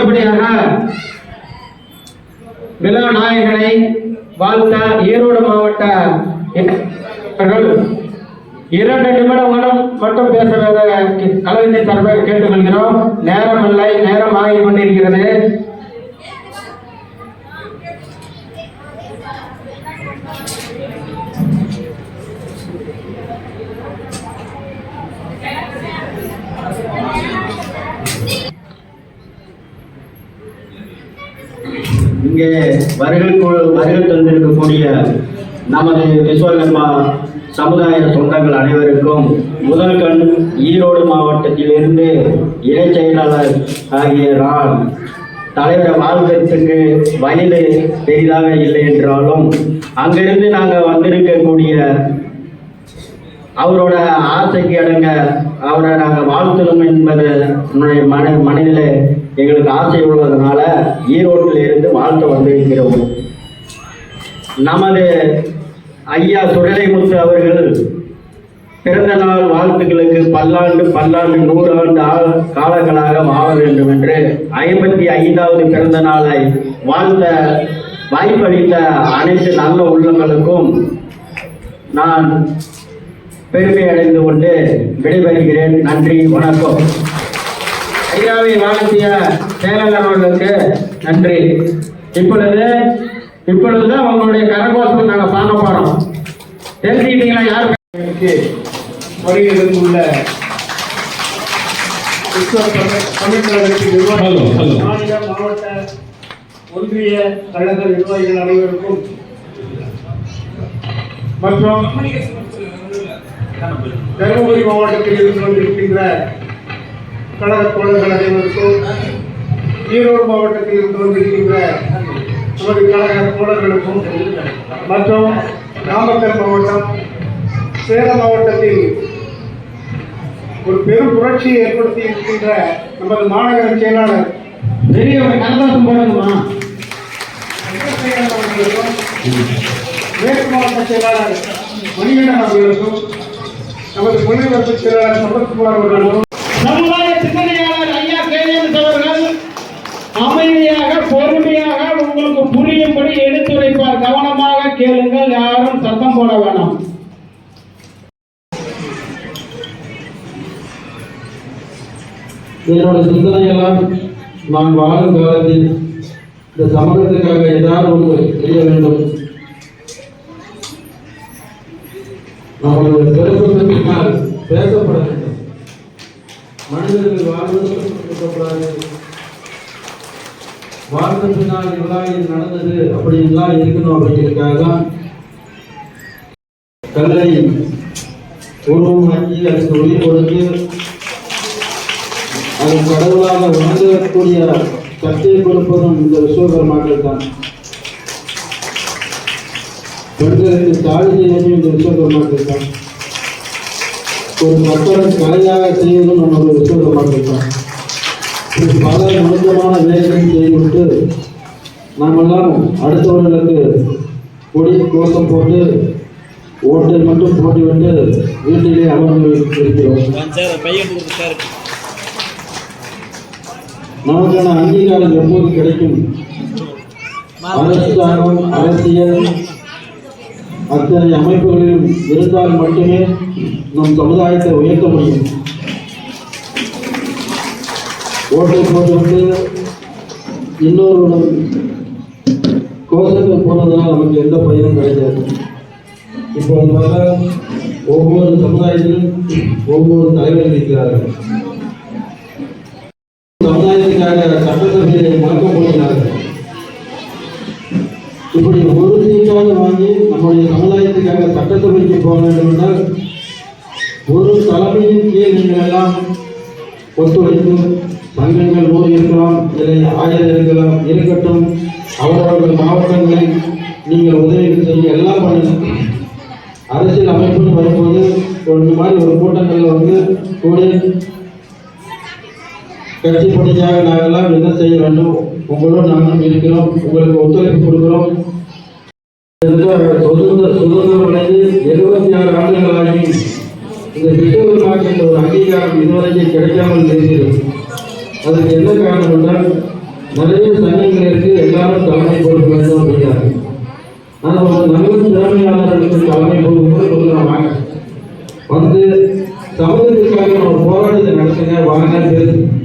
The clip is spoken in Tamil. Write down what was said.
அடுத்தபடியாக விழாநாயகனை வாழ்த்த ஈரோடு மாவட்ட இரண்டு நிமிடங்களும் மட்டும் பேச கலைஞர் சார்பாக கேட்டுக்கொள்கிறோம். நேரம் இல்லை நேரம் ஆகி கொண்டிருக்கிறது. இங்கே வருகை வருகை தந்திருக்கக்கூடிய நமது விஸ்வகர்மா சமுதாய சொந்தங்கள் அனைவருக்கும் முதல் கண் ஈரோடு மாவட்டத்திலிருந்து இணை செயலாளர் ஆகிய நான் தலைவரை வாழ்வதற்கு வயது பெரிதாக இல்லை என்றாலும் அங்கிருந்து நாங்கள் வந்திருக்கக்கூடிய அவரோட ஆசைக்கு அடங்க அவரை நாங்கள் வாழ்த்தணும் என்பது என்னுடைய மன மனதில் எங்களுக்கு ஆசை உள்ளதுனால ஈரோட்டில் இருந்து வாழ்த்த வந்திருக்கிறோம். நமது ஐயா சுடலைமுத்து அவர்கள் பிறந்த நாள் வாழ்த்துக்களுக்கு பல்லாண்டு பல்லாண்டு நூறாண்டு ஆ- காலங்களாக வாழ வேண்டும் என்று ஐம்பத்தி ஐந்தாவது பிறந்த நாளை வாழ்த்த வாய்ப்பளித்த அனைத்து நல்ல உள்ளங்களுக்கும் நான் பெருமை அடைந்து கொண்டு விடைபெறுகிறேன். நன்றி வணக்கம். ஐயாவை வாழ்த்திய செயலாளர் அவர்களுக்கு நன்றி. இப்பொழுது இப்பொழுதுதான் உங்களுடைய கரகோஷம் நாங்க பார்க்க போறோம் தெரிஞ்சுக்கிட்டீங்களா யார் வருகையில் உள்ள மாநில மாவட்ட ஒன்றிய கழக நிர்வாகிகள் அனைவருக்கும் மற்றும் தருமபுரி மாவட்டத்தில் இருந்து கொண்டிருக்கின்ற கழக தோழர்கள் அனைவருக்கும் ஈரோடு மாவட்டத்தில் இருந்து கொண்டிருக்கின்ற நமது கழக தோழர்களுக்கும் மற்றும் நாமக்கல் மாவட்டம் சேலம் மாவட்டத்தில் ஒரு பெரும் புரட்சியை ஏற்படுத்தி இருக்கின்ற நமது மாநகர செயலாளர் பெரிய ஒரு போடணுமா? மேற்கு மாவட்ட செயலாளர் மணிகண்டன் அவர்களுக்கும் நமது கொள்கைவரப்பு செயலாளர் சம்பத்குமார் அவர்களுக்கும் சமுதாய சிந்தனையாளர் ஐயா கேஎஸ் அவர்கள் அமைதியாக பொறுமையாக உங்களுக்கு புரியும்படி எடுத்துரைப்பார். கவனமாக கேளுங்கள் யாரும் சத்தம் போட வேணாம். என்னோட சிந்தனையெல்லாம் நான் வாழும் காலத்தில் இந்த சமூகத்துக்காக ஏதாவது ஒன்று செய்ய வேண்டும். நம்மளுடைய சிறப்பு பின்னால் பேசப்பட வேண்டும் மனிதர்கள் வாழ்வதற்கு இருக்கக்கூடாது வாழ்ந்த பின்னால் இதெல்லாம் இது நடந்தது அப்படின்லாம் இருக்கணும் அப்படிங்கிறதுக்காக தான் கல்லை உருவமாக்கி அதுக்கு உயிர் கொடுத்து அது கடவுளாக உணரக்கூடிய சக்தியை கொடுப்பதும் இந்த விஸ்வகர்மாக்கள் தான் பெண்களுக்கு தாழ் செய்வதும் இந்த விஸ்வகர்மாக்கள் தான் ஒரு மக்களை கலையாக செய்வதும் நம்ம விஸ்வகர்மாக்கள் தான் பல மனிதமான வேலைகளை செய்துவிட்டு நாமெல்லாம் அடுத்தவர்களுக்கு கொடி கோஷம் போட்டு ஓட்டை மட்டும் போட்டுவிட்டு வீட்டிலே அமர்ந்து இருக்கிறோம். நமக்கான அங்கீகாரம் எப்போது கிடைக்கும்? அரசாங்கம் அரசியல் அத்தனை அமைப்புகளிலும் இருந்தால் மட்டுமே நம் சமுதாயத்தை உயர்த்த முடியும். ஓட்டை போட்டுவிட்டு இன்னொரு கோஷங்கள் போனதுனால் நமக்கு எந்த பயனும் கிடைக்காது இப்போ வர ஒவ்வொரு சமுதாயத்திலும் ஒவ்வொரு தலைவர்கள் இருக்கிறார்கள். சமுதாயத்துக்காக சட்டசபையை மறக்க போகிறார்கள். இப்படி ஒரு சீட்டாவது வாங்கி நம்முடைய சமுதாயத்துக்காக சட்டசபைக்கு போக வேண்டும் என்றால் ஒரு தலைமையின் கீழ் நீங்கள் எல்லாம் ஒத்துழைத்து சங்கங்கள் நூறு இருக்கலாம் இல்லை ஆயிரம் இருக்கலாம் இருக்கட்டும். அவரவர்கள் மாவட்டங்களில் நீங்கள் உதவிகள் செய்ய எல்லாம் பண்ணுங்க. அரசியல் அமைப்புன்னு வரும்போது ஒரு மாதிரி ஒரு கூட்டங்களில் வந்து கூட கட்சி பணியாக நாங்கள்லாம் என்ன செய்ய வேண்டும்? உங்களோடு நாங்களும் இருக்கிறோம். உங்களுக்கு ஒத்துழைப்பு கொடுக்கிறோம். சுதந்திர சுதந்திரம் அடைந்து எழுபத்தி ஆறு ஆண்டுகளாகி இந்த விஸ்வகர்மாக்கு என்ற ஒரு அங்கீகாரம் இதுவரைக்கும் கிடைக்காமல் இருக்கிறது. அதுக்கு என்ன காரணம் என்றால் நிறைய சங்கங்களுக்கு எல்லாரும் தலைமை பொறுப்பு வேண்டும் அப்படின்னாங்க ஆனால் ஒரு நல்ல திறமையாளர்களுக்கு தலைமை பொறுப்பு சொல்லுறேன் வாங்க வந்து சமூகத்திற்காக நம்ம போராட்டத்தை நடத்துங்க வாங்க பேசுங்க